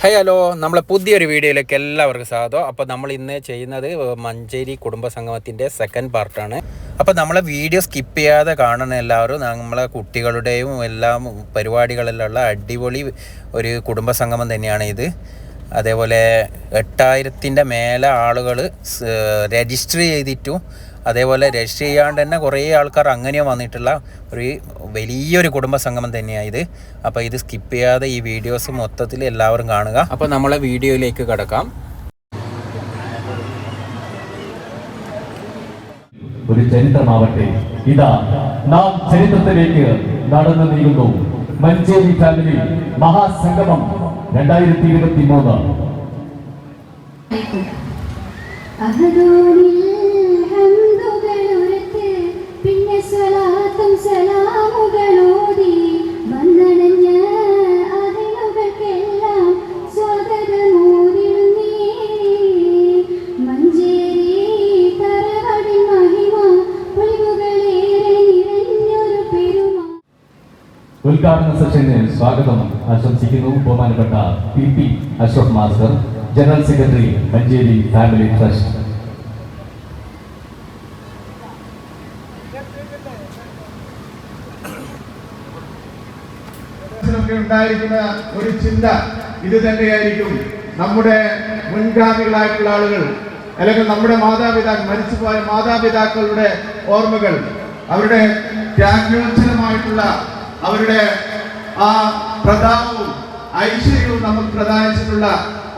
Hi hello നമ്മളെ പുതിയൊരു വീഡിയോയിലേക്ക് എല്ലാവർക്കും സ്വാഗതം. അപ്പോൾ നമ്മൾ ഇന്ന് ചെയ്യുന്നത് മഞ്ചേരി കുടുംബസംഗമത്തിന്റെ സെക്കൻഡ് പാർട്ടാണ് അപ്പോൾ നമ്മളെ വീഡിയോ സ്കിപ്പ് ചെയ്യാതെ കാണുന്ന എല്ലാവരും നമ്മളെ കുട്ടികളുടെയും എല്ലാം പരിപാടികളിലുള്ള അടിപൊളി ഒരു കുടുംബസംഗമം തന്നെയാണ് ഇത്. അതേപോലെ എട്ടായിരത്തിന്റെ മേലെ ആളുകൾ രജിസ്റ്റർ ചെയ്തിട്ടും അതേപോലെ രജിസ്റ്റർ ചെയ്യാണ്ട് തന്നെ കുറേ ആൾക്കാർ അങ്ങനെ വന്നിട്ടുള്ള ഒരു വലിയൊരു കുടുംബ സംഗമം തന്നെയാണ് ഇത്. അപ്പോൾ ഇത് സ്കിപ്പ് ചെയ്യാതെ ഈ വീഡിയോസ് മൊത്തത്തിൽ എല്ലാവരും കാണുക. അപ്പോൾ നമ്മളെ വീഡിയോയിലേക്ക് കിടക്കാം. ഒരു ചരിത്രമാവട്ടെ. ഇതാ നാം ചരിത്രത്തിലേക്ക് നടന്നു നീങ്ങുന്നു. മഞ്ചേരി ഫാമിലി മഹാസംഗമം രണ്ടായിരത്തി ഇരുപത്തി മൂന്ന് ഉദ്ഘാടന സെഷന് സ്വാഗതം. ആശംസിക്കുന്നു ബഹുമാനപ്പെട്ട P P Ashok master general secretary Manjeri family trust മനസ്സിലൊക്കെ ഉണ്ടായിരിക്കുന്ന ഒരു ചിന്ത ഇത് തന്നെയായിരിക്കും. നമ്മുടെ മുൻഗാമികളായിട്ടുള്ള ആളുകൾ അല്ലെങ്കിൽ നമ്മുടെ മാതാപിതാക്കൾ മരിച്ചുപോയ മാതാപിതാക്കളുടെ ഓർമ്മകൾ അവരുടെ ത്യാഗോജ്ജലമായിട്ടുള്ള അവരുടെ ആ പ്രതാപവും ഐശ്വര്യവും നമുക്ക് പ്രദാനിച്ചിട്ടുള്ള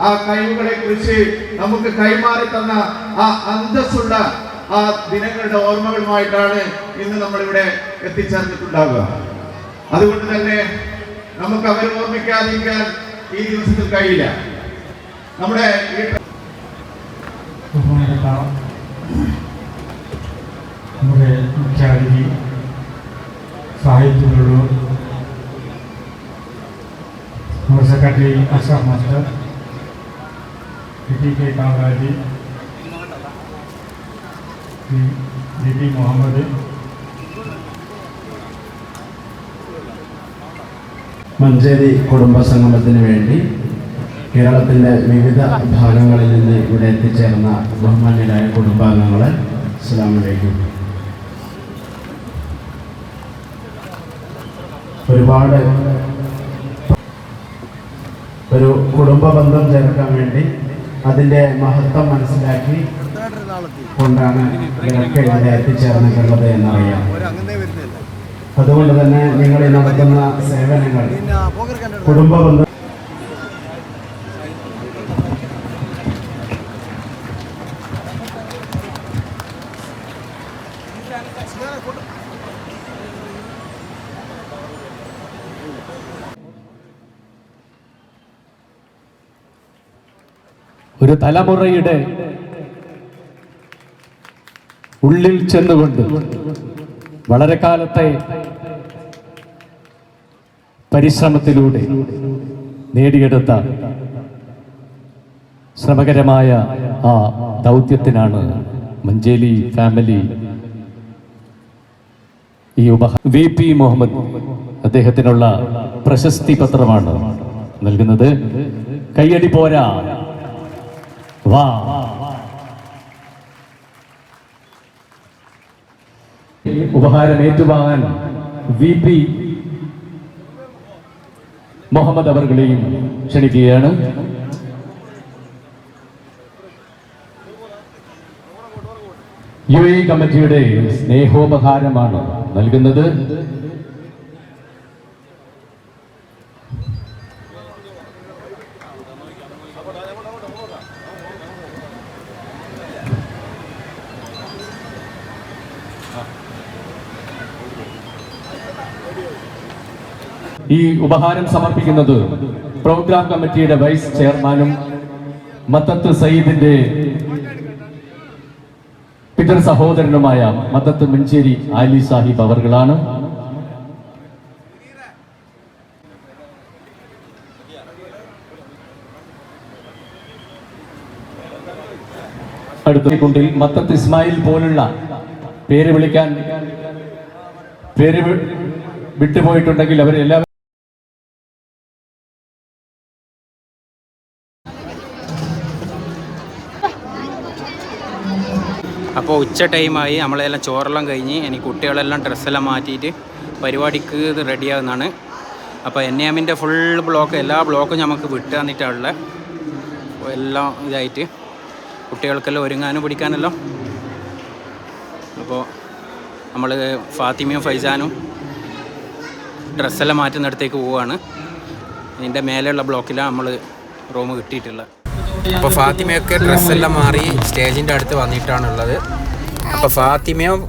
ആ കഴിവുകളെ കുറിച്ച് നമുക്ക് കൈമാറി തന്ന ആ അന്തസ്സുള്ള ആ ദിനങ്ങളുടെ ഓർമ്മകളുമായിട്ടാണ് ഇന്ന് നമ്മളിവിടെ എത്തിച്ചേർന്നിട്ടുണ്ടാവുക. അതുകൊണ്ട് തന്നെ നമുക്ക് അവരെ ഓർമ്മിക്കാതിരിക്കാൻ ഈ ദിവസത്തിൽ കഴിയില്ല. നമ്മുടെ നമ്മുടെ മുഖ്യാതിഥി സാഹിത്യങ്ങളോട് നമ്മുടെ secretary Ashaf master T K Kamaraji D P Muhammad Manjeri കുടുംബ സംഗമത്തിന് വേണ്ടി കേരളത്തിന്റെ വിവിധ ഭാഗങ്ങളിൽ നിന്ന് ഇവിടെ എത്തിച്ചേർന്ന ബഹുമാന്യരായ കുടുംബാംഗങ്ങളെ അസ്സാം വലൈക്കും ഒരുപാട് ഒരു കുടുംബ ബന്ധം ചേർക്കാൻ വേണ്ടി അതിന്റെ മഹത്വം മനസ്സിലാക്കി കൊണ്ടാണ് ഇവരൊക്കെ ഇവിടെ എത്തിച്ചേർന്നിട്ടുള്ളത് എന്നറിയാം. അതുകൊണ്ട് തന്നെ നിങ്ങൾ നടക്കുന്ന സേവനങ്ങൾ കുടുംബ ബന്ധം ഒരു തലമുറയുടെ ഉള്ളിൽ ചെന്നുകൊണ്ട് വളരെ കാലത്തെ പരിശ്രമത്തിലൂടെ നേടിയെടുത്ത ശ്രമകരമായ ആ ദൗത്യത്തിനാണ് മഞ്ചേലി ഫാമിലി ഈ ഉപഹ വി പി മുഹമ്മദ് അദ്ദേഹത്തിനുള്ള പ്രശസ്തി പത്രമാണ് നൽകുന്നത്. കയ്യടി പോരാ. വാ. ഉപഹാരം ഏറ്റുവാങ്ങാൻ വി പി മുഹമ്മദ് അവർകളെയും ക്ഷണിക്കുകയാണ്. യു എ കമ്മിറ്റിയുടെ സ്നേഹോപഹാരമാണ് നൽകുന്നത്. ഈ ഉപഹാരം സമർപ്പിക്കുന്നത് പ്രോഗ്രാം കമ്മിറ്റിയുടെ വൈസ് ചെയർമാനും മത്തത്ത് സയ്യിദിന്റെ പിതൃ സഹോദരനുമായ മത്തത്ത് മഞ്ചേരി ആലി സാഹിബ് അവർകളാണ്. അടുത്ത കുണ്ടിൽ മത്തത്ത് ഇസ്മായിൽ പോലുള്ള പേര് വിളിക്കാൻ പേര് വിട്ടുപോയിട്ടുണ്ടെങ്കിൽ അവരെല്ലാവരും അപ്പോൾ ഉച്ച ടൈമായി നമ്മളെല്ലാം ചോറെല്ലാം കഴിഞ്ഞ് ഇനി കുട്ടികളെല്ലാം ഡ്രസ്സെല്ലാം മാറ്റിയിട്ട് പരിപാടിക്ക് ഇത് റെഡിയാകുന്നതാണ് അപ്പോൾ എൻ എമ്മിന്റെ ഫുൾ ബ്ലോക്ക് എല്ലാ ബ്ലോക്കും നമുക്ക് വിട്ട് തന്നിട്ടുള്ള എല്ലാം ഇതായിട്ട് കുട്ടികൾക്കെല്ലാം ഒരുങ്ങാനും പിടിക്കാനെല്ലാം. അപ്പോൾ നമ്മൾ ഫാത്തിമയും ഫൈസാനും ഡ്രസ്സെല്ലാം മാറ്റുന്നിടത്തേക്ക് പോവുകയാണ് ഇതിന്റെ മേലെയുള്ള ബ്ലോക്കിലാണ് നമ്മൾ റൂം കിട്ടിയിട്ടുള്ളത്. അപ്പോൾ ഫാത്തിമയൊക്കെ ഡ്രസ്സെല്ലാം മാറി സ്റ്റേജിന്റെ അടുത്ത് വന്നിട്ടാണുള്ളത്. അപ്പോൾ ഫാത്തിമയും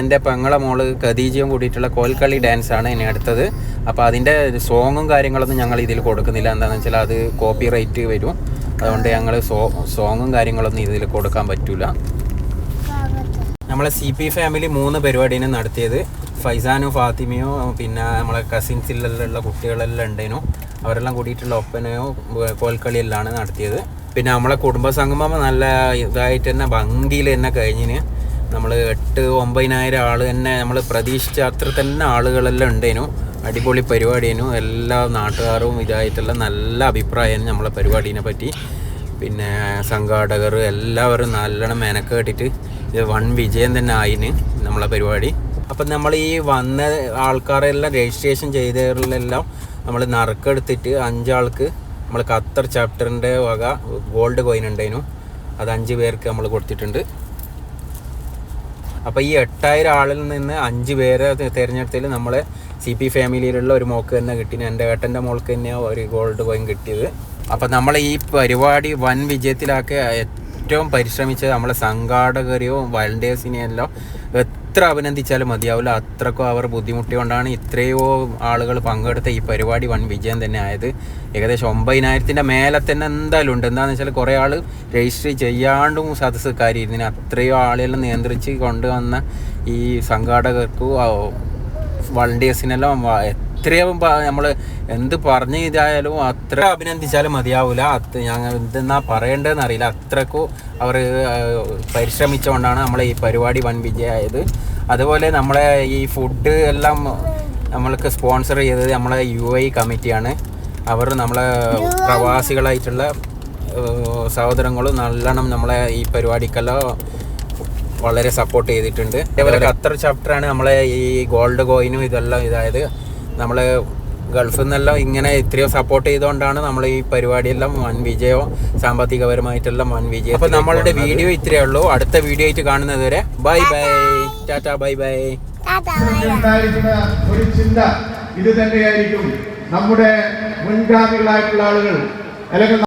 എന്റെ പെങ്ങളെ മോൾ ഖദീജയും കൂടിയിട്ടുള്ള കോൽക്കളി ഡാൻസ് ആണ് ഇനി അടുത്തത്. അപ്പോൾ അതിന്റെ സോങ്ങും കാര്യങ്ങളൊന്നും ഞങ്ങൾ ഇതിൽ കൊടുക്കുന്നില്ല. എന്താണെന്ന് വെച്ചാൽ അത് കോപ്പി റൈറ്റ് വരും. അതുകൊണ്ട് ഞങ്ങൾ സോ സോങ്ങും കാര്യങ്ങളൊന്നും ഇതിൽ കൊടുക്കാൻ പറ്റില്ല നമ്മളെ സി പി ഫാമിലി മൂന്ന് പരിപാടിയാണ് നടത്തിയത്. ഫൈസാനും ഫാത്തിമയോ പിന്നെ നമ്മളെ കസിൻസിലുള്ള കുട്ടികളെല്ലാം ഉണ്ടേനു അവരെല്ലാം കൂടിയിട്ടുള്ള ഒപ്പനയോ കോൽക്കളിയെല്ലാം നടത്തിയത്. പിന്നെ നമ്മളെ കുടുംബസംഗമം നല്ല ഇതായിട്ട് തന്നെ ഭംഗിയിൽ തന്നെ കഴിഞ്ഞിന്. നമ്മൾ എട്ട് ഒമ്പതിനായിരം ആൾ തന്നെ നമ്മൾ പ്രതീക്ഷിച്ച അത്ര തന്നെ ആളുകളെല്ലാം ഉണ്ടേനു. അടിപൊളി പരിപാടിയേനു. എല്ലാ നാട്ടുകാരും ഇതായിട്ടുള്ള നല്ല അഭിപ്രായമാണ് നമ്മളെ പരിപാടീനെ പറ്റി. പിന്നെ സംഘാടകർ എല്ലാവരും നല്ലോണം മെനക്കേട്ടിട്ട് ഇത് വൺ വിജയം തന്നെ ആയിന് നമ്മളെ പരിപാടി. അപ്പം നമ്മൾ ഈ വന്ന ആൾക്കാരെല്ലാം രജിസ്ട്രേഷൻ ചെയ്തവരിലെല്ലാം നമ്മൾ നറുക്കെടുത്തിട്ട് അഞ്ചാൾക്ക് നമ്മൾ ഖത്തർ ചാപ്റ്ററിന്റെ വക ഗോൾഡ് കോയിൻ ഉണ്ടായിരുന്നു അത് അഞ്ച് പേർക്ക് നമ്മൾ കൊടുത്തിട്ടുണ്ട്. അപ്പോൾ ഈ എട്ടായിരം ആളിൽ നിന്ന് അഞ്ച് പേരെ തിരഞ്ഞെടുത്തിൽ നമ്മളെ സി പി ഫാമിലിയിലുള്ള ഒരു മോക്ക് തന്നെ കിട്ടി എന്റെ ഏട്ടന്റെ മോൾക്ക് തന്നെയാണ് ഒരു ഗോൾഡ് കോയിൻ കിട്ടിയത്. അപ്പോൾ നമ്മൾ ഈ പരിപാടി വൻ വിജയത്തിലാക്കി ഏറ്റവും പരിശ്രമിച്ചത് നമ്മളെ സംഘാടകരെയോ വളണ്ടിയേഴ്സിനെയോ എല്ലാം എത്ര അഭിനന്ദിച്ചാലും മതിയാവില്ല. അത്രക്കും അവർ ബുദ്ധിമുട്ടിക്കൊണ്ടാണ് ഇത്രയോ ആളുകൾ പങ്കെടുത്ത ഈ പരിപാടി വൺ വിജയം തന്നെ ആയത്. ഏകദേശം ഒമ്പതിനായിരത്തിന്റെ മേലെ തന്നെ എന്തായാലും ഉണ്ട്. എന്താണെന്ന് വെച്ചാൽ കുറേ ആൾ രജിസ്റ്റർ ചെയ്യാണ്ടും സദസ്സ് കാര്യമായിരുന്നു അത്രയോ ആളുകളെ നിയന്ത്രിച്ച് കൊണ്ടുവന്ന ഈ സംഘാടകർക്കും വളണ്ടിയേഴ്സിനെല്ലാം എത്രയും നമ്മൾ എന്ത് പറഞ്ഞു ഇതായാലും അത്ര അഭിനന്ദിച്ചാലും മതിയാവില്ല അത് ഞങ്ങൾ എന്തെന്നാ പറയേണ്ടതെന്ന് അറിയില്ല. അത്രക്കും അവർ പരിശ്രമിച്ചുകൊണ്ടാണ് നമ്മളെ ഈ പരിപാടി വൻ വിജയമായത് അതുപോലെ നമ്മളെ ഈ ഫുഡ് എല്ലാം നമ്മൾക്ക് സ്പോൺസർ ചെയ്തത് നമ്മളെ യു ഐ കമ്മിറ്റിയാണ്. അവർ നമ്മളെ പ്രവാസികളായിട്ടുള്ള സഹോദരങ്ങളും നല്ലോണം നമ്മളെ ഈ പരിപാടിക്കെല്ലാം വളരെ സപ്പോർട്ട് ചെയ്തിട്ടുണ്ട്. അതേപോലെ ഖത്തർ ചാപ്റ്ററാണ് നമ്മളെ ഈ ഗോൾഡ് കോയിനും ഇതെല്ലാം ഇതായത്. നമ്മളെ ഗൾഫിൽ നിന്നെല്ലാം ഇങ്ങനെ ഇത്രയോ സപ്പോർട്ട് ചെയ്തുകൊണ്ടാണ് നമ്മൾ ഈ പരിപാടിയെല്ലാം വൻ വിജയവും സാമ്പത്തികപരമായിട്ടെല്ലാം വൻ വിജയം അപ്പോൾ നമ്മളുടെ വീഡിയോ ഇത്രയേ ഉള്ളൂ. അടുത്ത വീഡിയോ ആയിട്ട് കാണുന്നത് വരെ bye. Bye tata bye bye. ഒരു ചിന്ത ഇത് തന്നെയായിരിക്കും നമ്മുടെ മുൻഗാമികളായിട്ടുള്ള ആളുകൾ അല്ലെങ്കിൽ